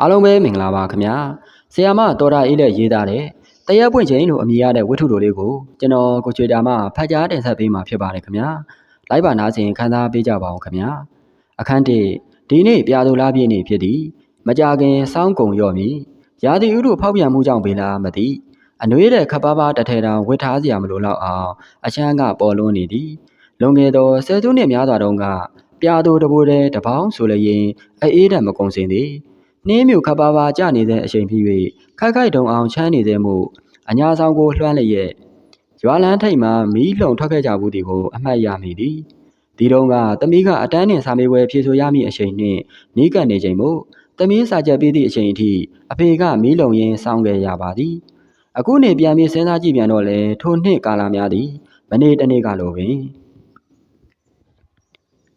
အားလုံးပဲမင်္ဂလာပါခင်ဗျာဆီယာမတော်တာအေးနဲ့ရေးသားတဲ့တရက်ပွင့်ချိန်လို့အမည်ရတဲ့ဝတ္ထုတော်လေးကိုကျွန်တော်ကိုချွေတာမှဖတ်ကြားတင်ဆက်ပေးမှာဖြစ်ပါတယ်ခင်ဗျာလိုက်ပါနားဆင်ခန်းစားပေးကြပါအောင်ခင်ဗျာအခန်းတစ်ဒီနေ့ပြာသူလားပြည့်နေ့ဖြစ်သည်မကြခင်စောင်းကုံရော့မည်ရာသီဥတုဖောက်ပြန်မှုကြောင့်ပေလားမသိအနှွေးတဲ့ခပ်ပါးပါးတစ်ထဲတောင်ဝတ်ထားစရာမလိုတော့အောင်အချမ်းကပေါ်လွန်းနေသည်လွန်ခဲ့သောဆယ်စုနှစ်များစွာတုန်းကပြာသူတပိုးတဲ့တပေါင်းဆိုလျင်အေးတဲ့မကုံစင်သည် နှင်းမြူခပ်ပါးပါးကျနေတဲ့အချိန်ဖြစ်၍ခိုက်ခိုက်တုံအောင်ချမ်းနေတဲ့မှုအညာဆောင်ကိုလွှမ်းလျက်ရွာလန်းထိပ်မှမီးလှုံထွက်ခဲ့ကြဘူးဒီကိုအမှတ်ရမိသည်ဒီတုန်းကသမီးကအတန်းနဲ့စာမေးပွဲဖြေဆိုရမည့်အချိန်နှင့်နီးကပ်နေချိန်မို့သမီးစာချက်ပေးသည့်အချိန်အထိအဖေကမီးလုံရင်းစောင်းခဲ့ရပါသည်အခုနေပြန်ပြီးစဉ်းစားကြည့်ပြန်တော့လေထိုနှစ်ကာလများသည်မနေ့တနေ့ကလိုပင်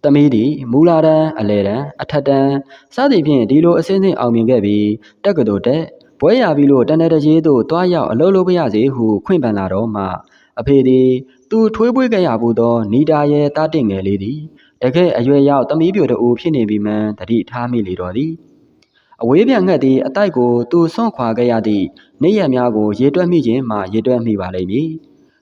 သမီးသည်မူလာတန်းအလဲတန်းအထက်တန်းစသည်ဖြင့်ဒီလိုအစင်းစင်းအောင်မြင်ခဲ့ပြီးတက္ကသိုလ်တက်ဘွဲရပြီးလို့တန်တဲ့တကြီးသို့တွားရောက်အလုပ်လုပ်ပြရစေဟုခွင့်ပန်လာတော့မှအဖေသည်သူထွေးပွေးခဲ့ရဘူးသောနီတာရဲ့တားတင့်ငယ်လေးသည်တကယ်အရွယ်ရောက်သမီးပြိုတူဖြစ်နေပြီမှန်တတိထားမိလေတော်သည်အဝေးပြန်ငှက်သည်အတိုက်ကိုသူဆွန့်ခွာခဲ့ရသည့်နေရများကိုရေတွက်မိခြင်းမှရေတွက်မိပါလိမ့်မည်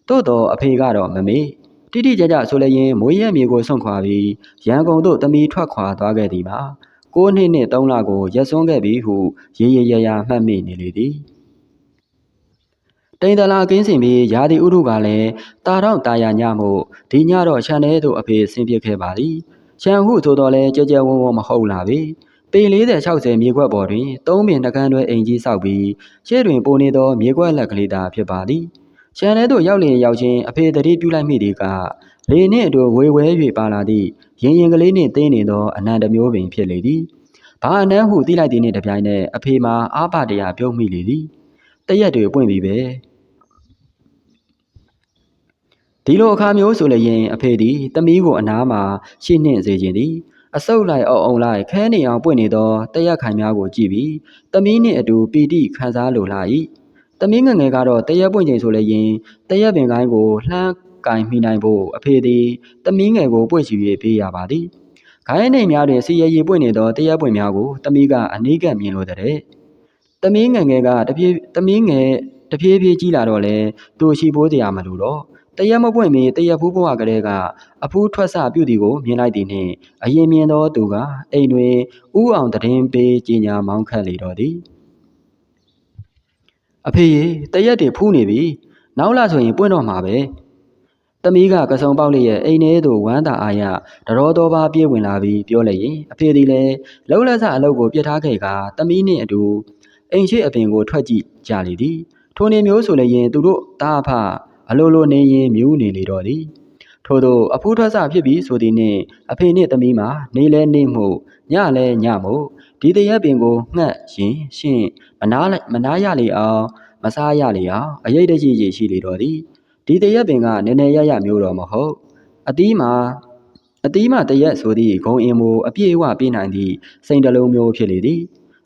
သို့တော့အဖေကတော့မမေ့ တိတိကျကျဆိုလျင်မွေးရမြေကိုဆွန့်ခွာပြီးရန်ကုန်သို့တမီထွက်ခွာသွားခဲ့သည်မှာ9နှစ်နှင့်3လကိုရက်စွန်းခဲ့ပြီဟုရေရရရမှတ်မိနေလေသည်တိန်တလာကင်းစင်ပြီးရာသီဥတုကလည်းတာတော့တာယာညမှုဒီညတော့ခြံထဲသို့အဖေဆင်းပြခဲ့ပါသည်ခြံဟုဆိုတော့လဲကြဲကြဲဝုံဝုံမဟုတ်လာပေပေ40 60မြေခွက်ပေါ်တွင်သုံးပင်နှကန်းတွဲအိမ်ကြီးဆောက်ပြီးရှေ့တွင်ပိုနေသောမြေခွက်လက်ကလေးသာဖြစ်ပါသည် ခြံထဲသို့ရောက်လျင်ရောက်ချင်းအဖေတတိပြုလိုက်မိသည်ကလေနှင့်အတူဝေဝဲ၍ပါလာသည့်ရင်ရင်ကလေးနှင့်တင်းနေသောအနန္တမျိုးပင်ဖြစ်လေသည်ဘာအနမ်းဟုသိလိုက်သည်နှင့်တပြိုင်နက်အဖေမှာအာပတရာပြုံးမိလေသည်တရက်တွေပွင့်ပြီပဲဒီလိုအခါမျိုးဆိုလျင်အဖေသည်တမီးကိုအနားမှာရှေ့နှင့်စေခြင်းသည်အဆုပ်လိုက်အောင်အောင်လိုက်ခဲနေအောင်ပွင့်နေသောတရက်ခိုင်များကိုကြည့်ပြီးတမီးနှင့်အတူပီတိခံစားလိုလာ၏ တမီးငငယ်ကတော့တရက်ပွင့်ချိန်ဆိုလျင်တရက်ပင်ကိုင်းကိုလှမ်းကင်မိနိုင်ဖို့အဖေသည်တမီးငယ်ကိုပွင့်ချ၍ပေးရပါသည်။ခိုင်းနေများတွင်စီရရီပွင့်နေသောတရက်ပွင့်များကိုတမီးကအနီးကပ်မြင်လိုတဲ့။တမီးငယ်ငယ်ကတပြေးတမီးငယ်တပြေးပြေးကြီးလာတော့လေသူရှိပိုးတရားမလို့တော့တရက်မပွင့်မီတရက်ဖူးဘဝကလေးကအဖူးထွက်ဆပြုသည်ကိုမြင်လိုက်သည်နှင့်အရင်မြင်သောသူကအိမ်တွင်ဥအောင်တရင်ပေးကြီးညာမောင်းခတ်လေတော့သည် အဖေရေတရက်တွေဖူးနေပြီနောက်လာဆိုရင်ပွင့်တော့မှာပဲသမီးကကစုံပေါက်လေးရဲ့အိမ်ထဲသို့ဝမ်းသာအားရတတော်တော်ပါပြေးဝင်လာပြီးပြောလိုက်ရင်အဖေဒီလည်းလှုပ်လက်ဆအလုပ်ကိုပြစ်ထားခဲ့ကသမီးနှင့်အတူအိမ်ရှိအပင်ကိုထွက်ကြည့်ကြလေသည်ထိုနေမျိုးဆိုလည်းရင်သူတို့တားဖအလိုလိုနေရင်မြူးနေလေတော့သည် ထို့သောအဖူးထွက်ဆဖြစ်ပြီးဆိုသည်နှင့်အဖေနှင့်သမီးမှာနေလဲနေမှုညလဲညမှုဒီတရက်ပင်ကိုငှက်ရင်ရှင်းမနာမနာရလေအောင်မစားရလေအောင်အရေးတကြီးကြီးရှိလေတော့သည်ဒီတရက်ပင်ကနည်းနည်းရရမျိုးတော့မဟုတ်အသီးမှာအသီးမှတရက်ဆိုသည့်ဂုံအင်မူအပြည့်အဝပြနိုင်သည့်စိန်တလုံးမျိုးဖြစ်လေသည်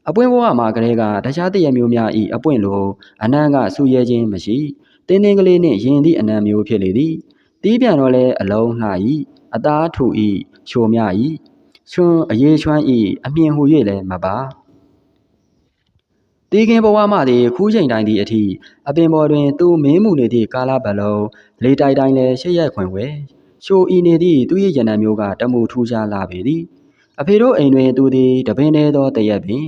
အပွင့်ဘဝမှာကလေးကတခြားတရက်မျိုးများဤအပွင့်လိုအနံ့ကဆူရဲခြင်းမရှိတင်းတင်းကလေးနှင့်ရင်သည့်အနံ့မျိုးဖြစ်လေသည် တီးပြန်တော့လဲအလုံးလှ၏အသားထူ၏ချိုမြ၏ချွန်းအရေးချွမ်း၏အမြင်ဟူ၍လည်းမပါတီးကင်းဘဝမှသည်ခူးချိန်တိုင်းသည့်အထိအပင်ပေါ်တွင်သူမင်းမှုနေသည့်ကာလပတ်လုံးလေတိုက်တိုင်းလည်းရှေ့ရက်ခွင်ဝဲရှိုဤနေသည့်သူ၏ရဏမျိုးကတမှုထူးခြားလာပေသည် အဖေတို့အိမ်တွင်သူသည်တပင်သေးသောတရက်ပင်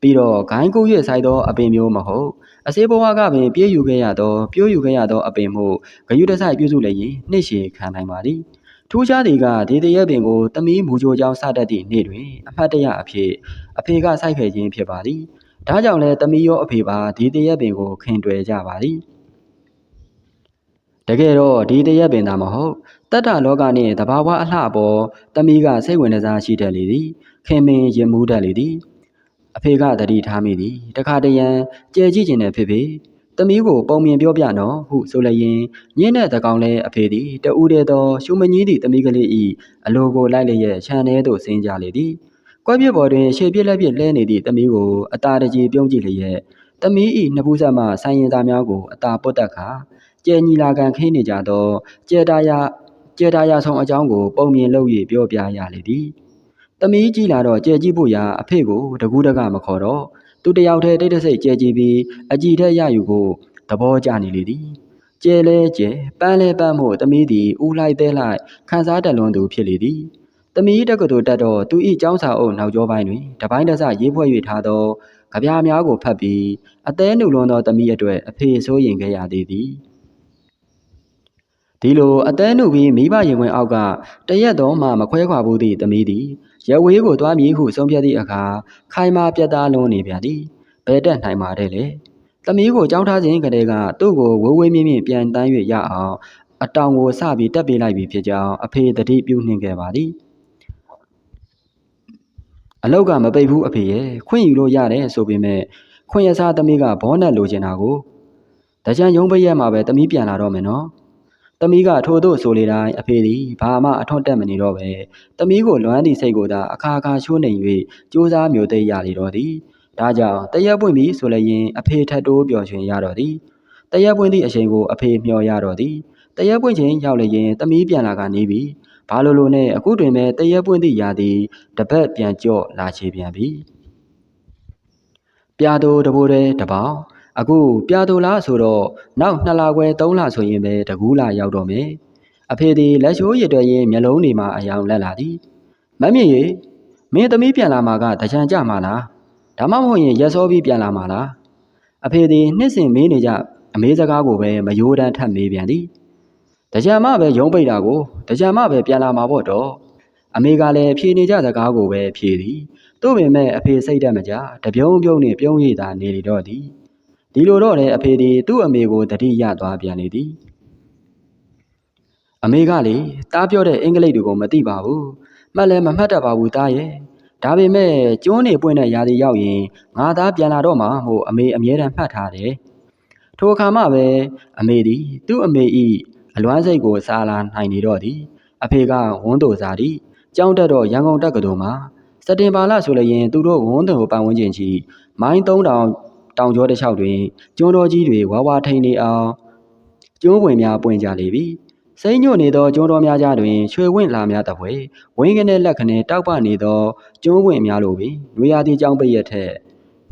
ပြီးတော့ဂိုင်းကူး၍ဆိုင်သောအပင်မျိုးမဟုတ်အစေးဘဝကပင်ပြေးယူခဲ့ရသောပြိုးယူခဲ့ရသောအပင်မှုဂယုတဆိုင်ပြုစုလျင်နှိရှေခံနိုင်ပါသည်ထူးခြားသည်ကဒေတရက်ပင်ကိုတမီးမူကြိုကြောင်းစတတ်သည့်နေ့တွင်အဖတ်တရအဖြစ်အဖေကစိုက်ခဲ့ခြင်းဖြစ်ပါသည်ဒါကြောင့်လဲတမီးရောအဖေပါဒီတရက်ပင်ကိုခင်တွယ်ကြပါသည် တကယ်တော့ဒီတရက်ပင်သာမဟုတ်တတ္တလောကနှင့်တဘာဝအလှပေါ်တမီးကစိတ်ဝင်စားရှိတတ်လေသည်ခင်မင်ရင်မှုတတ်လေသည်အဖေကတတိထားမိသည်တခါတရံကြဲကြည့်ခြင်းနဲ့ဖြစ်ဖြစ်သမီးကိုပုံမြင်ပြောပြနော်ဟုဆိုလျင်ညင်းတဲ့တကောင်လဲအဖေသည်တဦးတည်းသောရှုမကြီးသည့်သမီးကလေး၏အလိုကိုလိုက်လျက်ခြံထဲသို့ဆင်းကြလေသည်ကွက်ပြစ်ပေါ်တွင်ရှေ့ပြစ်လက်ပြစ်လဲနေသည့်သမီးကိုအตาတကြီးပြုံးကြည့်လျက်သမီး၏နှစ်ဖူးဆက်မှဆိုင်ရင်သားများကိုအตาပုတ်တက်ခါ ကျဲညီလာခံခင်းနေကြသောကျဲတာယာကျဲတာယာဆောင်အကြောင်းကို ပုံမြင်လုပ်၍ပြောပြရလေသည်သမီးကြည့်လာတော့ကြဲကြည့်ဖို့ရာအဖေကိုတကူးတကမခေါ်တော့သူတယောက်တည်းတိတ်တဆိတ်ကြဲကြည့်ပြီးအကြည်ထက်ရယူဖို့သဘောကျနေလေသည်ကျဲလဲကျဲပန်းလဲပန်းမို့သမီးသည်ဦးလိုက်သေးလိုက်ခန်းစားတက်လွန်သူဖြစ်လေသည်သမီးတက္ကသိုလ်တက်တော့သူ၏ចောင်းစာအုပ်နောက်ကျောပိုင်းတွင်တပိုင်းတစရေးဖွဲ့၍ထားသောကြပြားများကိုဖတ်ပြီးအသေးနုလွန်သောသမီးအတွက်အဖေဆိုးရင်ခဲ့ရသေးသည် ဒီလိုအသေးနုပြီးမိဘရင်ဝင်အောက်ကတရက်တော့မှမခွဲခွာဘူးသည့်သမီးသည်ရဝေးကိုသွားမည်ဟုဆုံးဖြတ်သည့်အခါခိုင်မာပြတ်သားလွန်းနေပြန်သည်ဘဲတက်နိုင်ပါတယ်လေသမီးကိုကြောင်းထားခြင်းကလေးကသူ့ကိုဝေးဝေးမြင့်မြင့်ပြန်တန်း၍ရအောင်အတောင်ကိုစပြီးတက်ပေးလိုက်ပြီဖြစ်ကြောင်းအဖေတတိပြုနှင်ခဲ့ပါသည်အလောက်ကမပိတ်ဘူးအဖေရဲ့ခွင့်ယူလို့ရတယ်ဆိုပေမဲ့ခွင့်ရစားသမီးကဘောနက်လိုချင်တာကိုတကြံရုံးပရက်မှာပဲသမီးပြန်လာတော့မယ်နော် သမီးကထို့သို့ဆိုလေတိုင်းအဖေသည်ဘာမှအထွတ်တက်မနေတော့ပဲသမီးကိုလွမ်းသည့်စိတ်ကိုသာအခါခါချိုးနေ၍ကြိုးစားမျိုးသိရလေတော့သည်ဒါကြောင့်တရက်ပွင့်ပြီဆိုလည်းရင်အဖေထက်တိုးပျော်ရွှင်ရတော့သည်တရက်ပွင့်သည့်အချိန်ကိုအဖေမျှော်ရတော့သည်တရက်ပွင့်ချင်းရောက်လေရင်သမီးပြန်လာကနေပြီဘာလို့လို့နဲ့အခုတွင်ပဲတရက်ပွင့်သည့်ရာသည်တပတ်ပြန်ကြော့လာချေပြန်ပြီပြာတူတဘိုးတဲ့တပေါင်း အခုပြာတူလားဆိုတော့နောက်2လခွဲ3လဆိုရင်ပဲတကူးလာရောက်တော့မယ်အဖေသည်လက်ရှိုးရတဲ့ရင်မျက်လုံးတွေမှာအယောင်လက်လာသည်မမြင့်ရေမင်းသမီးပြန်လာမှာကတကြံကြမှာလားဒါမှမဟုတ်ရင်ရက်စောပြီးပြန်လာမှာလားအဖေသည်နှစ်စဉ်မေးနေကြအမေးစကားကိုပဲမယိုးတန်းထပ်မေးပြန်သည်တကြံမပဲရုံးပိတ်တာကိုတကြံမပဲပြန်လာမှာပေါ့တော့အမေကလည်းဖြေနေကြစကားကိုပဲဖြေသည်သို့ပေမဲ့အဖေစိတ်တက်မကြတပြုံးပြုံးနှင့်ပြုံးရည်သာနေလေတော့သည် ဒီလိုတော့လေအဖေသည်သူ့အမေကိုတတိရသွားပြန်လေသည်အမေကလေတားပြောတဲ့အင်္ဂလိပ်တွေကိုမသိပါဘူးမှတ်လည်းမမှတ်တတ်ပါဘူးတားရဲ့ဒါပေမဲ့ကျွန်းနေပွင့်တဲ့ຢာဒီရောက်ရင်ငါသားပြန်လာတော့မှဟိုအမေအမြဲတမ်းမှတ်ထားတယ်ထိုအခါမှပဲအမေသည်သူ့အမေဤအလွမ်းစိတ်ကိုစားလာနိုင်နေတော့သည်အဖေကဝန်းတို့စားသည်ကြောင်းတက်တော့ရန်ကုန်တက္ကသိုလ်မှာစက်တင်ဘာလဆိုလျင်သူတို့ဝန်းတော်ပတ်ဝန်းကျင်ချီမိုင်း3000 တောင်ကျောတစ်လျှောက်တွင်ကျွန်းတော်ကြီးတွေဝါဝါထိန်နေအောင်ကျွန်းဝင်များပွင့်ကြလေပြီစိမ့်ညွတ်နေသောကျွန်းတော်များကြားတွင်ရွှေဝင့်လာများတပွဲဝင်းကနေလက်ခနဲ့တောက်ပနေသောကျွန်းဝင်များလိုပင်နွေရာသီကြောင်းပိရက်ထက်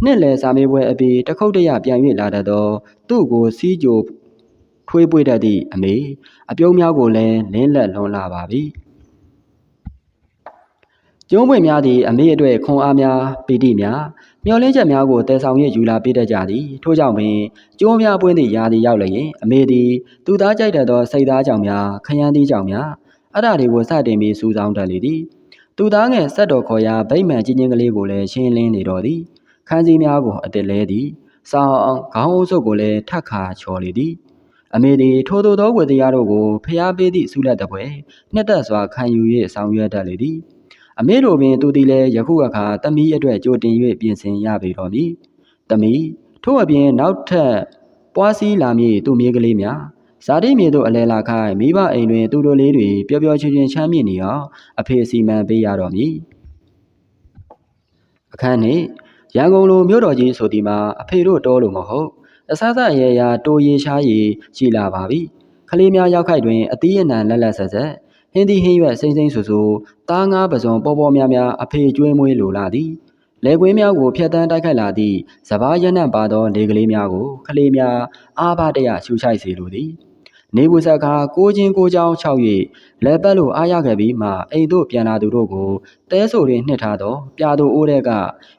နှစ်လယ်စာမေးပွဲအပြီးတခုတ်တရပြန်၍လာတတ်သောသူ့ကိုစီးကြိုထွေးပွေတတ်သည့်အမေအပြုံးများကိုလည်းလင်းလက်လွန်လာပါပြီ ကျုံးပွင့်များသည်အမေအတွက်ခွန်အားများပီတိများမျောလင်းချက်များကိုတည်ဆောင်ရယူလာပေးတတ်ကြသည်ထို့ကြောင့်ပင်ကျိုးများပွင့်သည့်ຢာသည်ရောက်လျင်အမေသည်သူသားကြိုက်တတ်သောစိတ်သားကြောင့်များခရမ်းသီးကြောင့်များအရာတွေကိုစတင်ပြီးစူးစောင်းတတ်လေသည်သူသားငယ်ဆက်တော်ခေါ်ရာဗိမ္မာန်ချင်းချင်းကလေးကိုလည်းရှင်းလင်းနေတော်သည်ခန်းစည်းများကိုအတစ်လဲသည်စောင်းအောင်ခေါင်းအုပ်စုပ်ကိုလည်းထက်ခါချော်လေသည်အမေသည်ထိုသို့သောဝေတရားတို့ကိုဖျားပေးသည့်ဆုလက်တပွဲနှစ်သက်စွာခံယူ၍ဆောင်ရွက်တတ်လေသည် အမေတို့ပင်သူသည်လည်းယခုအခါတမီးအတွက်ကြိုတင်၍ပြင်ဆင်ရပေတော်မည်တမီးထို့အပြင်နောက်ထပ်ပွားစည်းလာမည်သူမြေးကလေးများဇာတိမြေတို့အလဲလာခိုင်းမိဘအိမ်တွင် သူတို့လေးတွေပျော်ပျော်ချွင်ချွင်ချမ်းမြေ့နေအောင်အဖေစီမံပေးရတော်မည်အခန်းနှင့်ရန်ကုန်လိုမြို့တော်ကြီးဆိုဒီမှာအဖေတို့တောလို့မဟုတ်အစားအရေရာတိုးရီရှားရီရှိလာပါပြီကလေးများရောက်ခိုက်တွင်အသီးအနှံလက်လက်ဆက်ဆက် ဟင်းသီးဟင်းရွက်စိမ့်စိမ့်ဆူဆူသားငါးပစုံပေါ်ပေါ်များများအဖေကျွေးမွေးလိုလာသည်လေကွင်းများကိုဖျက်တမ်းတိုက်ခိုက်လာသည့်စပားရနံ့ပါသောလေကလေးများကိုကလေးများအားပါတရရှူချိုက်စေလိုသည်နေဘူးဆက်ခါကိုချင်းကိုချောင်း၆၍လက်ပတ်လို့အားရခဲ့ပြီးမှအိမ်တို့ပြန်လာသူတို့ကိုတဲဆိုတွင်နှစ်ထားသောပြာသူအိုးတဲ့က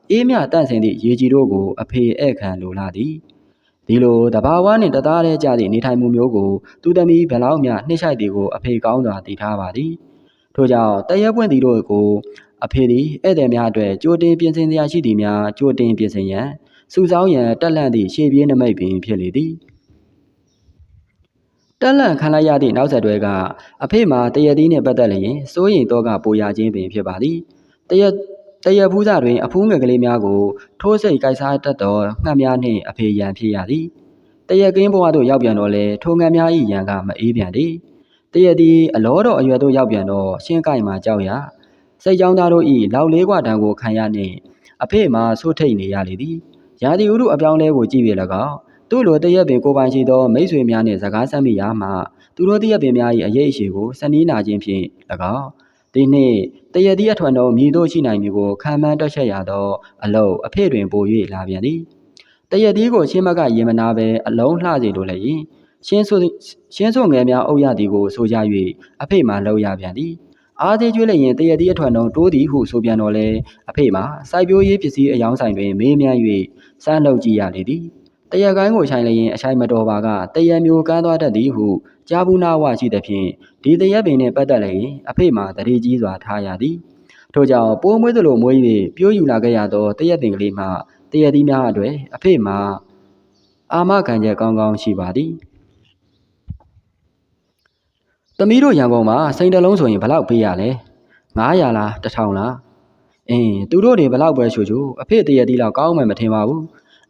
အေးမြတန့်စင်သည့်ရေကြီးတို့ကိုအဖေဧည့်ခံလိုလာသည် ဒီလိုတဘာဝနှင့်တသားတည်းကြသည့်နေထိုင်မှုမျိုးကိုသူသမီးဘလောက်မျှနှိမ့်ဆိုင်သည်ကိုအဖေကောင်းစွာသိထားပါသည်ထို့ကြောင့်တရက်ပွင့်သည်တို့ကိုအဖေသည်ဧည့်သည်များအတွက်ကြိုတင်ပြင်ဆင်ရာရှိသည်များကြိုတင်ပြင်ဆင်ရန်စုဆောင်းရန်တက်လန့်သည့်ရှေ့ပြေးနမိတ်ပင်ဖြစ်လေသည်တက်လန့်ခံလိုက်ရသည့်နောက်ဆက်တွဲကအဖေမှာတရက်သီးနှင့်ပတ်သက်လျင်စိုးရိမ်တော့ကပိုရခြင်းပင်ဖြစ်ပါသည်တရက် တရဖူးစာတွင်အဖူးငယ်ကလေးများကိုထိုးစိတ်ကိုက်စားတတ်သောငှက်များနှင့်အဖေရန်ဖြစ်ရသည်တရကင်းဘဝသို့ရောက်ပြန်တော့လေထိုငှက်များ၏ရန်ကမအေးပြန်သည်တရသည်အလောတော်အရွယ်သို့ရောက်ပြန်တော့ရှင်းကိုက်မှကြောက်ရစိတ်ကြောင်းသားတို့၏လောက်လေးกว่าတန်ကိုခံရနှင့်အဖေမှဆိုးထိတ်နေရလေသည်ရာသီဥတုအပြောင်းလဲကိုကြည့်ပြ၎င်းသူ့လိုတရက်ပင်ကိုပိုင်ရှိသောမိတ်ဆွေများနှင့်စကားဆက်မိရာမှသူတို့တရက်ပင်များ၏အရေးအရှိကိုစနီးနာခြင်းဖြင့်၎င်းတ ဒီနှစ်တရသည်အထွန်းတော်မြည်တို့ရှိနိုင်မည်ကိုခံမှန်းတွက်ချက်ရသောအလုံးအဖေတွင်ပို၍လာပြန်သည်တရသည်ကိုရှင်းမကရင်မနာပဲအလုံးလှစေလိုလည်းရင်ရှင်းဆိုရှင်းဆိုငယ်များအုပ်ရသည်ကိုဆိုကြ၍အဖေမှလောက်ရပြန်သည်အားသေးကျွေးလျင်တရသည်အထွန်းတော်တိုးသည်ဟုဆိုပြန်တော်လဲအဖေမှစိုက်ပျိုးရေးပစ္စည်းအယောင်းဆိုင်တွင်မေးမြန်း၍စမ်းလုပ်ကြည့်ရလေသည်တ ရကိုင်းကိုဆိုင်လျင်အဆိုင်မတော်ပါကတရမျိုးကမ်းသွားတတ်သည်ဟုကြားဘူးနာဝရှိသဖြင့်ဒီတရက်ပင်နှင့်ပတ်သက်လျင်အဖေမှတရေကြီးစွာထားရသည်ထို့ကြောင့်ပိုးမွေးသလိုမွေး၍ပြိုးယူလာခဲ့ရသောတရက်ပင်ကလေးမှတရက်သီးများအတွေ့အဖေမှအာမခံချက်ကောင်းကောင်းရှိပါသည်သမီးတို့ရန်ကုန်မှာစိန်တလုံးဆိုရင်ဘယ်လောက်ပေးရလဲ900လား1000လားအင်းသူတို့တွေဘယ်လောက်ပဲချိုချိုအဖေတရက်သီးလောက်ကောင်းမှမထင်ပါဘူး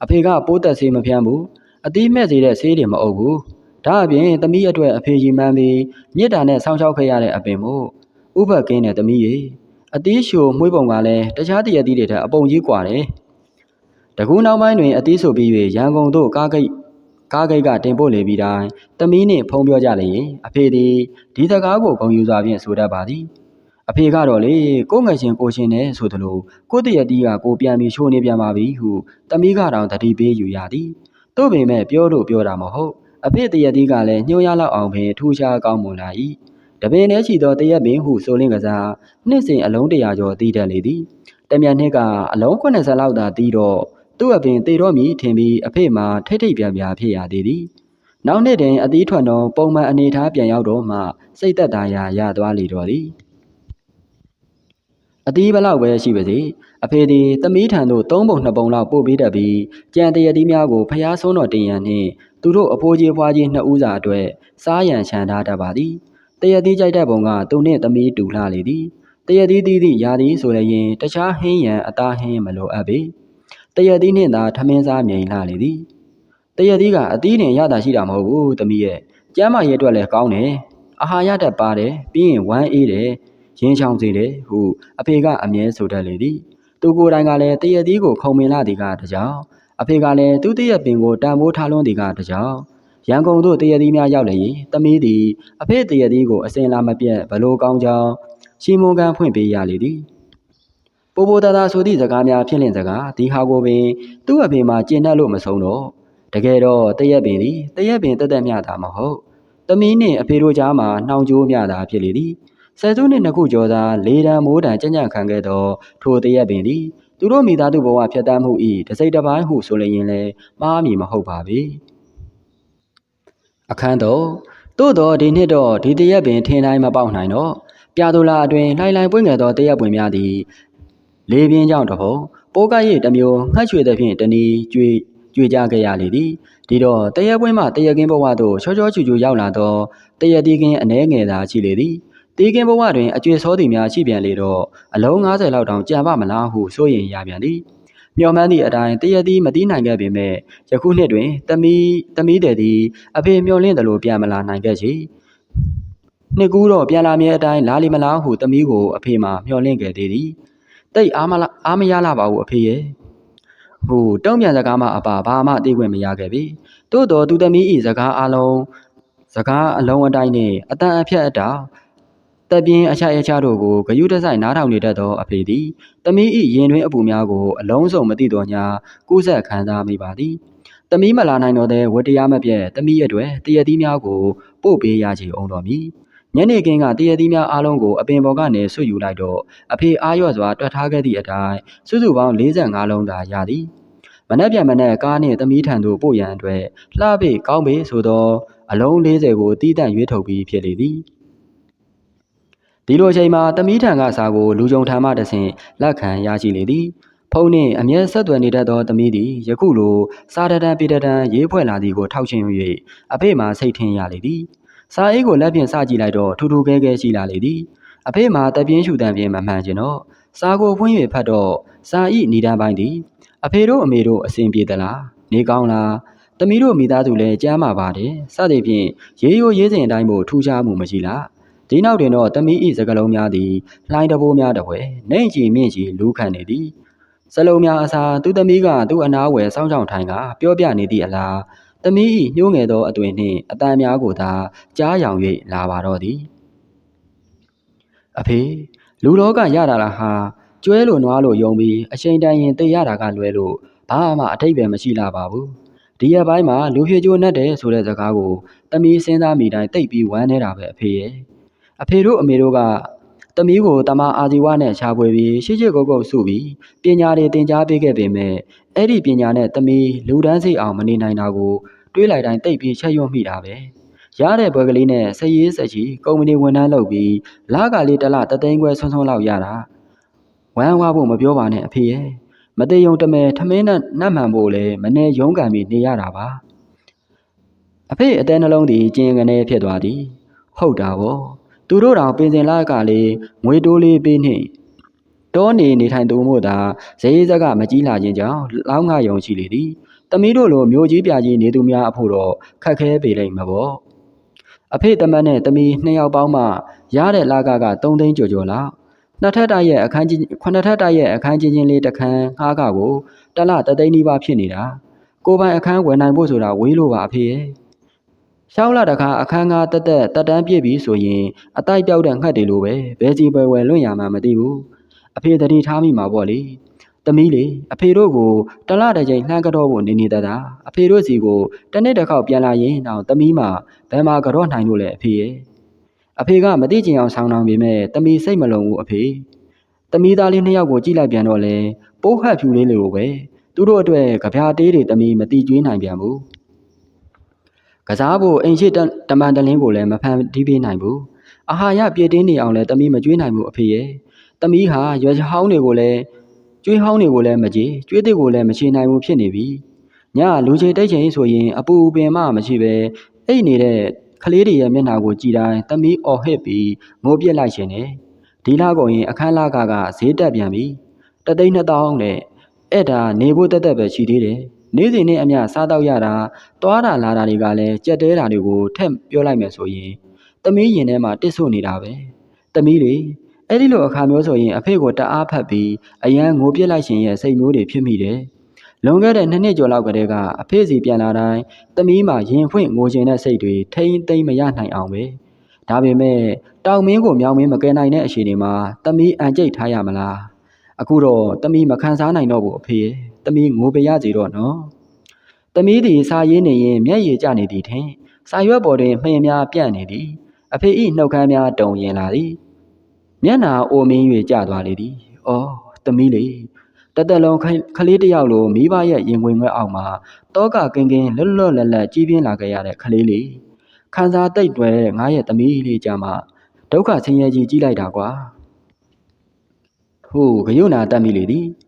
အဖေကပိုးသက်ဆေးမဖြန်းဘူးအသီးမဲ့စေတဲ့ဆေးတွေမအုပ်ဘူးဒါအပြင်သမီးအတွက်အဖေကြီးမှန်းပြီးမြစ်တာနဲ့ဆောင်းချောက်ခဲ့ရတဲ့အပင်မို့ဥပကင်းတဲ့သမီးရေအသီးရှိုမွှေးပုံကလည်းတခြားတရသီးတွေထက်အပုံကြီးกว่าတယ်တကူနောက်ပိုင်းတွင်အသီးဆိုပြီး၍ရန်ကုန်သို့ကားဂိတ်ကားဂိတ်ကတင်ပို့လေပြီးတိုင်းသမီးနှင့်ဖုံးပြောကြလျင်အဖေသည်ဒီစကားကိုဂုံယူစွာဖြင့်ဆိုတတ်ပါသည် အဖေကတော့လေကိုငယ်ချင်းကိုရှင်နဲ့ဆိုသလိုကိုတရတီးကကိုပြန်ပြီးရှိုးနေပြန်ပါပြီဟုသမီးကတော့တတိပေးယူရသည်တို့ပေမဲ့ပြောလို့ပြောတာမဟုတ်အဖေတရက်သီးကလည်းညှိုးရလောက်အောင်ပင်ထူးခြားကောင်းမွန်လာ၏တပင်ထဲရှိသောတရက်ပင်ဟုဆိုလင်းကစားနှစ်စဉ်အလုံးတရာကျော်တီးတတ်လေသည်တမြတ်နှစ်ကအလုံး80လောက်သာတီးတော့သူ့အပင်တေတော့မီထင်ပြီးအဖေမှထိတ်ထိတ်ပြန်ပြန်ဖြစ်ရသေးသည်နောက်နှစ်တွင်အသီးထွန်းသောပုံမှန်အနေထားပြန်ရောက်တော့မှစိတ်သက်သာရာရသွားလေတော့သည် အသီးဘလောက်ပဲရှိပါစေအဖေသည်သမီးထံသို့သုံးပုံနှစ်ပုံလောက်ပို့ပေးတတ်ပြီးကြံတရတီးများကိုဖျားဆုံးတော်တင်ရန်နှင့်သူတို့အဖိုးကြီးဖွားကြီးနှစ်ဦးစာအတွက်စားရန်ချန်ထားတတ်ပါသည်တရသီးကြိုက်တဲ့ပုံကသူနှင့်သမီးတူလှလေသည်တရသီးသီးသည့်ယာသည်ဆိုလည်းရင်တခြားဟင်းရန်အသားဟင်းမလိုအပ်ပေတရသီးနှင့်သာထမင်းစားမြိန်လှလေသည်တရသီးကအသီးနှင့်ရတာရှိတာမဟုတ်ဘူးသမီးရဲ့ကျမ်းမာရေးအတွက်လည်းကောင်းတယ်အာဟာရတက်ပါတယ်ပြီးရင်ဝမ်းအေးတယ် ရင်းချောင်းစေတယ်ဟုအဖေကအမြဲဆိုတတ်လေသည်သူကိုယ်တိုင်ကလည်းတရသီးကိုခုံမင်လာသည်ကတကြောင်အဖေကလည်းသူ့တည့်ရပင်ကိုတန်ဖိုးထားလွန်းသည်ကတကြောင်ရန်ကုန်သို့တည့်ရသီးများရောက်လျင်သမီးသည်အဖေတည့်ရသီးကိုအစင်လာမပြတ်ဘလို့ကောင်းကြောင်းရှီမွန်ကန်ဖွင့်ပေးရလေသည်ပိုပိုတာတာဆိုသည့်စကားများဖြစ်လင့်စကားဒီဟာကိုပင် သူ့အဖေမှကျင့်တတ်လို့မဆုံးတော့တကယ်တော့တရက်ပင်သည်တရက်ပင်တက်တက်မြတာမဟုတ်သမီးနှင့်အဖေတို့ကြားမှာနှောင်ကြိုးမြတာဖြစ်လေသည် ဆယ်စုနှစ်နှစ်ခုကျော်သာလေတံမိုးတံကြံ့ကြံ့ခံခဲ့သောထိုတရက်ပင်သည်သူတို့မိသားစုဘဝဖြတ်တန်းမှုဤတစိမ့်တစ်ပိုင်းဟုဆိုလျင်လည်းမှားမည်မဟုတ်ပါပေအခန်းတော့သို့တော့ဒီနှစ်တော့ဒီတရက်ပင်ထင်တိုင်းမပေါက်နိုင်တော့ပြာသူလာအတွင်လှိုင်လှိုင်ပွင့်ငယ်သောတရက်ပွင်များသည်လေပြင်းကြောင့်တပုံပိုးကရည်တစ်မျိုးငှက်ရွှေသည်ဖြင့်တနည်းကျွေကြွေကြခဲ့ရလေသည်ဒီတော့တရက်ပွင့်မှတရက်ကင်းဘဝသို့ချောချောချူချူရောက်လာသောတရက်တီးကင်းအနှဲငယ်သာရှိလေသည် တီးကင်းဘဝတွင်အကျွေစောသည်များရှိပြန်လေတော့အလုံး90လောက်တောင်ကြံပါမလားဟုစိုးရင်ရပြန်သည်မျော်မှန်းသည့်အတိုင်းတရသည်မတီးနိုင်ခဲ့ပေမဲ့ယခုနှစ်တွင်တမီတမီတဲ့သည်အဖေမျော်လင့်သလိုပြန်မလာနိုင်ခဲ့ချေနှစ်ကူးတော့ပြန်လာမြဲအတိုင်းလာလီမလားဟုတမီကိုအဖေမှမျော်လင့်ခဲ့သေးသည်တိတ်အားမလားအားမရလာပါဘူးအဖေရဲ့ဟိုတုံးပြန်စကားမှအပါဘာမှသိခွင့်မရခဲ့ပြီသို့တော်သူသမီးဤစကားအလုံးစကားအလုံးအတိုင်းနှင့်အတန်အဖြတ်အတာ တပ်ပြင်းအချအချတို့ကိုဂယုတဆိုင်နားထောင်နေတတ်သောအဖေသည်တမီးဤရင်တွင်အပူများကိုအလုံးစုံမသိတော်ညာကိုးဆက်ခံစားမိပါသည်တမီးမလာနိုင်တော့တဲ့ဝတရားမပြတ်တမီးအတွက်တရသီးများကိုပို့ပေးရချေအောင်တော်မူညနေခင်းကတရသီးများအားလုံးကိုအပင်ပေါ်ကနေဆွတ်ယူလိုက်တော့အဖေအားရော့စွာတွက်ထားခဲ့သည့်အတိုင်းစုစုပေါင်း45လုံးသာရသည်မနက်ပြန်မနက်ကားနှင့်သမီးထံသို့ပို့ရန်အတွက်လှပေကောင်းပေဆိုသောအလုံး40ကိုတီးတန့်ရွေးထုတ်ပြီးဖြစ်လေသည် ဒီလိုအချိန်မှာတမီးထံကစာကိုလူကြုံထံမှတဆင့်လက်ခံရရှိလေသည်ဖုန်းနှင့်အမျက်ဆက်သွယ်နေတတ်သောသမီးသည်ယခုလိုစာတတန်ပေတတန်ရေးဖွဲ့လာသည်ကိုထောက်ချင်း၍အဖေမှစိတ်ထင်ရလေသည်စာအိတ်ကိုလက်ဖြင့်စကြည့်လိုက်တော့ထူထူခဲခဲရှိလာလေသည်အဖေမှတပြင်းရှူတန်ပြင်းမမှန်ကျင်တော့စာကိုဖွင့်၍ဖတ်တော့စာဤနေတန်းပိုင်းသည်အဖေတို့အမေတို့အစဉ်ပြေသလားနေကောင်းလားသမီးတို့မိသားစုလည်းကြမ်းမာပါတယ်စသည်ဖြင့်ရေးရိုးရေးစဉ်အတိုင်းမို့ထူးခြားမှုမရှိလား ဒီနောက်တွင်တော့သမီးဤစကလုံးများသည်လှိုင်းတဘိုးများတပွဲနှိမ်ကြည်မြင့်ကြည်လူးခံနေသည်စလုံးများအစားသူသမီးကသူ့အနားဝယ်စောင်းချောင်းထိုင်ကပြောပြနေသည့်အလားသမီးဤညှိုးငယ်သောအသွင်နှင့်အတန်များကိုသာကြားယောင်၍လာပါတော့သည်အဖေလူလောကရတာလားဟာကျွဲလို့နွားလို့ယုံပြီးအချိန်တန်ရင်သိရတာကလွဲလို့ဘာမှအထိတ်ပဲမရှိလာပါဘူးဒီရက်ပိုင်းမှာလူဖြေချိုးနဲ့တယ်ဆိုတဲ့စကားကိုတမီးစဉ်းစားမိတိုင်းတိတ်ပြီးဝမ်းနေတာပဲအဖေရဲ့ အဖေတို့အမေတို့ကတမီးကိုတမအာဇီဝနဲ့ရှားပွေပြီးရှေ့ရှေ့ကုတ်ကုတ်စုပြီးပညာတွေသင်ကြားပေးခဲ့ပေမဲ့အဲ့ဒီပညာနဲ့တမီးလူဒန်းစိတ်အောင်မနေနိုင်တာကိုတွေးလိုက်တိုင်းတိတ်ပြီးချက်ရွံ့မိတာပဲရတဲ့ဘွယ်ကလေးနဲ့စရေးစချီကုမ္ပဏီဝန်ထမ်းလုပ်ပြီးလကလေးတစ်လတသိန်းခွဲဆွန်းဆွန်းလောက်ရတာဝမ်းဝါဖို့မပြောပါနဲ့အဖေရဲ့မသေးယုံတမဲထမင်းနဲ့နတ်မှန်ဖို့လည်းမနေရုံးကန်ပြီးနေရတာပါအဖေအတဲနှလုံးသည်ကျင်းကနေဖြစ်သွားသည်ဟုတ်တာဗော သူတို့တောင်ပင်စင်လကလေးငွေတိုးလေးပေးနှင့်တောနေနေထိုင်သူမို့သာဇေယျဇက်ကမကြီးလာခြင်းကြောင့်လောင်းငါယုံရှိလေသည်တမီးတို့လိုမျိုးကြီးပြကြီးနေသူများအဖို့တော့ခက်ခဲပေလိမ့်မှာပေါ့အဖေတမတ်နဲ့တမီးနှစ်ယောက်ပေါင်းမှရတဲ့လကက3သိန်းကျော်ကျော်လောက်နှစ်ထပ်တိုက်ရဲ့အခန်းကြီးခုနှစ်ထပ်တိုက်ရဲ့အခန်းကြီးချင်းလေးတစ်ခန်းငှားကကိုတစ်လတသိန်းနီးပါးဖြစ်နေတာကိုပိုင်အခန်းဝယ်နိုင်ဖို့ဆိုတာဝေးလို့ပါအဖေရဲ့ ရှောင်းလာတခါအခန်းကားတက်တက်တက်တန်းပြည့်ပြီဆိုရင်အတိုက်ပြောက်တဲ့ငှက်တွေလိုပဲဘယ်စီပဲဝယ်လွင့်ရမှမသိဘူးအဖေတတိထားမိမှာပေါ့လေတမီးလေအဖေတို့ကိုတလတစ်ကြိမ်လှမ်းကတော့ဖို့နေနေတတ်တာအဖေတို့စီကိုတစ်နှစ်တစ်ခေါက်ပြန်လာရင်တော့တမီးမှာဘယ်မှာကတော့နိုင်လို့လဲအဖေရဲ့အဖေကမသိချင်အောင်ဆောင်းတောင်းပေမဲ့တမီးစိတ်မလုံဘူးအဖေတမီးသားလေးနှစ်ယောက်ကိုကြည့်လိုက်ပြန်တော့လေပိုးဟတ်ဖြူလေးလိုပဲသူတို့အတွက်ကြပြားတေးတွေတမီးမတိကျွေးနိုင်ပြန်ဘူး ကစားဖို့အိမ်ရှိတမန်တလင်းကိုလည်းမဖန်တီးပေးနိုင်ဘူးအာဟာရပြည့်တင်းနေအောင်လည်းတမီးမကျွေးနိုင်ဘူးအဖေရဲ့တမီးဟာရွယ်ချဟောင်းတွေကိုလည်းကျွေးဟောင်းတွေကိုလည်းမကြည့်ကျွေးတဲ့ကိုလည်းမချေနိုင်ဘူးဖြစ်နေပြီညလူချေတိတ်ချိန်ဆိုရင်အပူပင်မှမရှိပဲအိတ်နေတဲ့ကလေးတွေရဲ့မျက်နှာကိုကြည်တိုင်းတမီးအော်ဟစ်ပြီးငိုပြစ်လိုက်ရှင်တယ်ဒီလကုန်ရင်အခန်းလာကကဈေးတက်ပြန်ပြီတသိန်းနှစ်သောင်းနဲ့အဲ့ဒါနေဖို့တက်တက်ပဲရှိသေးတယ် နေ့စဉ်နဲ့အမျှစားတော့ရတာတွားတာလာတာတွေကလည်းကြက်တဲတာတွေကိုထက်ပြောလိုက်မယ်ဆိုရင်တမီးရင်ထဲမှာတစ်ဆို့နေတာပဲတမီးလေအဲ့ဒီလိုအခါမျိုးဆိုရင်အဖေကိုတအားဖတ်ပြီးအရန်ငိုပြစ်လိုက်ရှင်ရဲ့စိတ်မျိုးတွေဖြစ်မိတယ်လွန်ခဲ့တဲ့နှစ်နှစ်ကျော်လောက်ကတည်းကအဖေစီပြန်လာတိုင်းတမီးမှာရင်ဖွင့်ငိုချင်တဲ့စိတ်တွေထိမ့်သိမ့်မရနိုင်အောင်ပဲဒါပေမဲ့တောင်မင်းကိုမြောင်မင်းမကယ်နိုင်တဲ့အချိန်တွေမှာတမီးအန်ကျိတ်ထားရမလားအခုတော့တမီးမခံစားနိုင်တော့ဘူးအဖေရဲ့ တမီးငိုပရစီတော့နော်တမီးဒီစာရေးနေရင်မျက်ရည်ကျနေသည်ထင်စာရွက်ပေါ်တွင်မှင်များပြန့်နေသည်အဖေဤနှုတ်ခမ်းများတုံရင်လာသည်မျက်နာအိုမင်း၍ကျသွားလေသည်။အော်သမီးလေတသက်လုံးခလေးတယောက်လိုမိဘရဲ့ရင်ဝင်ငွဲအောက်မှာတောကကင်းကင်းလွတ်လွတ်လပ်လပ်ကြီးပြင်းလာခဲ့ရတဲ့ခလေးလေးခန်းစားတိတ်တွယ်ငါရဲ့သမီးလေးကြမှာဒုက္ခဆင်းရဲကြီးကြီးလိုက်တာကွာ။ဟိုဂယုဏတက်မိလေသည်။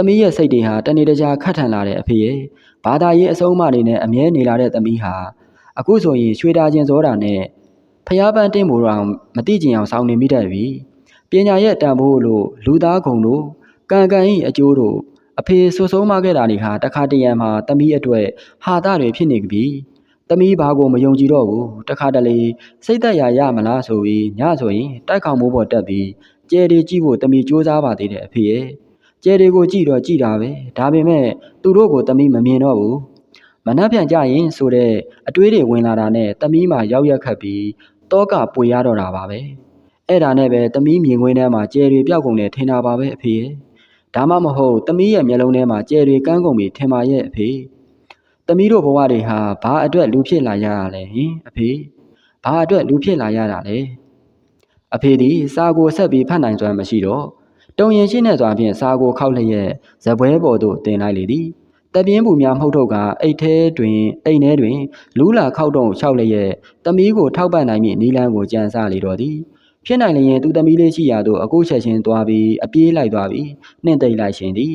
သမီးရဲ့စိတ်တွေဟာတနေ့တခြားခတ်ထန်လာတဲ့အဖေရဲ့ဘာသာရေးအဆုံးအမတွေနဲ့အမြဲနေလာတဲ့သမီးဟာအခုဆိုရင်ရွှေတာချင်းစောတာနဲ့ဖျားပန်းတင်းမို့တော့မတိကျင်အောင်စောင်းနေမိတတ်ပြီပညာရဲ့တန်ဖိုးလို့လူသားကုံတို့ကံကံဤအကျိုးတို့အဖေဆွဆုံးမခဲ့တာတွေဟာတခါတရံမှာတမီးအတွက်ဟာတာတွေဖြစ်နေပြီတမီးဘာကိုမယုံကြည်တော့ဘူးတခါတလေစိတ်သက်ရာရမလားဆိုပြီးညဆိုရင်တိုက်ခေါင်မိုးပေါ်တက်ပြီးကျဲတွေကြည့်ဖို့တမီးစူးစမ်းပါသေးတယ်အဖေရဲ့ ကျဲတွေကိုကြည့်တော့ကြည့်တာပဲဒါပေမဲ့သူတို့ကိုတမီးမမြင်တော့ဘူးမနှက်ပြန်ကြရင်ဆိုတဲ့အတွေးတွေဝင်လာတာနဲ့တမီးမှာရောက်ရက်ခတ်ပြီးတောကပွေရတော့တာပါပဲအဲ့ဒါနဲ့ပဲတမီးမြင်ကွင်းထဲမှာကျယ်တွေပြောက်ကုန်တယ်ထင်တာပါပဲအဖေရဲ့ဒါမှမဟုတ်တမီးရဲ့မျက်လုံးထဲမှာကျယ်တွေကန်းကုန်ပြီထင်ပါရဲ့အဖေတမီးတို့ဘဝတွေဟာဘာအတွက်လူဖြစ်လာရတာလဲဟင်အဖေဘာအတွက်လူဖြစ်လာရတာလဲအဖေဒီစာကိုဆက်ပြီးဖတ်နိုင်စွမ်းမရှိတော့ တုံရင်ရှိနေစွာဖြင့်စာကိုခောက်လျက်ဇပွဲပေါ်သို့တင်လိုက်လေသည်တပြင်းပူများမှုတ်ထုတ်ကအိတ်ထဲတွင်အိမ်ထဲတွင်လူးလာခောက်တုံလျှောက်လျက်တမီးကိုထောက်ပံ့နိုင်မည့်နီလန်းကိုကြံစလေတော်သည်ဖြစ်နိုင်လျင်သူသမီးလေးရှိရာသို့အကုချက်ချင်းသွားပြီးအပြေးလိုက်သွားပြီးနှင့်သိမ့်လိုက်ရှင်သည်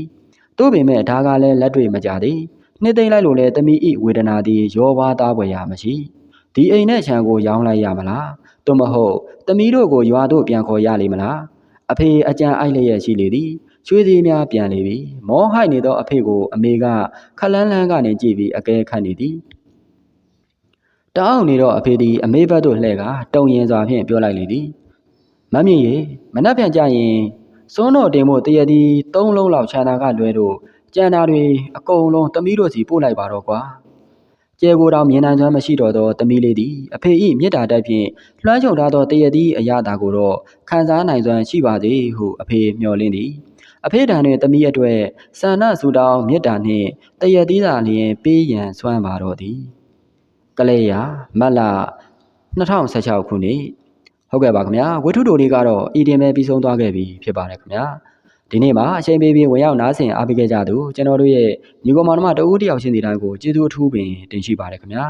သို့ပေမဲ့ဒါကလည်းလက်တွေ့မကြသည်နှင့်သိမ့်လိုက်လို့လည်းသမီးဤဝေဒနာသည်ရောပါသားပွေရမရှိဒီအိမ်နဲ့ခြံကိုရောင်းလိုက်ရမလားသို့မဟုတ်သမီးတို့ကိုရွာသို့ပြန်ခေါ်ရလိမ့်မလား အဖေအကြံအိုက်လျက်ရှိလေသည်ချွေးသေးများပြန်လေပြီမောဟိုက်နေသောအဖေကိုအမေကခလန်းလန်းကနေကြည့်ပြီးအကဲခတ်နေသည်တောင်းနေတော့အဖေသည်အမေဘက်သို့လှည့်ကတုံရင်စွာဖြင့်ပြောလိုက်လေသည်မမြင့်ရေမနှက်ပြန်ကြရင်စွန်းတော်တင်ဖို့တရသည်၃လုံးလောက်ခြံတာကလွဲတော့ကြံတာတွေအကုန်လုံးတမီးတို့စီပို့လိုက်ပါတော့ကွာ ကျဲကိုတောင်မြင်နိုင်စွမ်းမရှိတော့သောသမီးလေးသည်အဖေ၏မေတ္တာတက်ဖြင့်လွှမ်းခြုံထားသောတရသည့်အရာတာကိုတော့ခံစားနိုင်စွမ်းရှိပါစေဟုအဖေမျှော်လင့်သည်အဖေတန်တွင်သမီးအတွက်ဆန္ဒဆူတောင်းမေတ္တာနှင့်တရသီးသာလျင်ပေးရန်စွမ်းပါတော့သည်ကလေးယာမတ်လ2016ခုနှစ်ဟုတ်ကဲ့ပါခင်ဗျာဝတ္ထုတိုလေးကတော့ဤတင်ပဲပြီးဆုံးသွားခဲ့ပြီဖြစ်ပါတယ်ခင်ဗျာ ဒီနေ့မှာအချိန်ပေးပြီးဝင်ရောက်နားဆင်အားပေးခဲ့ကြသူကျွန်တော်တို့ရဲ့ညီကောင်မောင်နှမတဦးတယောက်ချင်းစီတိုင်းကိုကျေးဇူးအထူးပင်တင်ရှိပါတယ်ခင်ဗျာ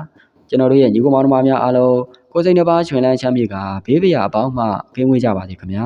ကျွန်တော်တို့ရဲ့ညီကောင်မောင်နှမများအားလုံးကိုယ်စိတ်နှပါချွင်လန်းချမ်းမြေကဘေးပရာအပေါင်းမှကင်းဝေးကြပါစေခင်ဗျာ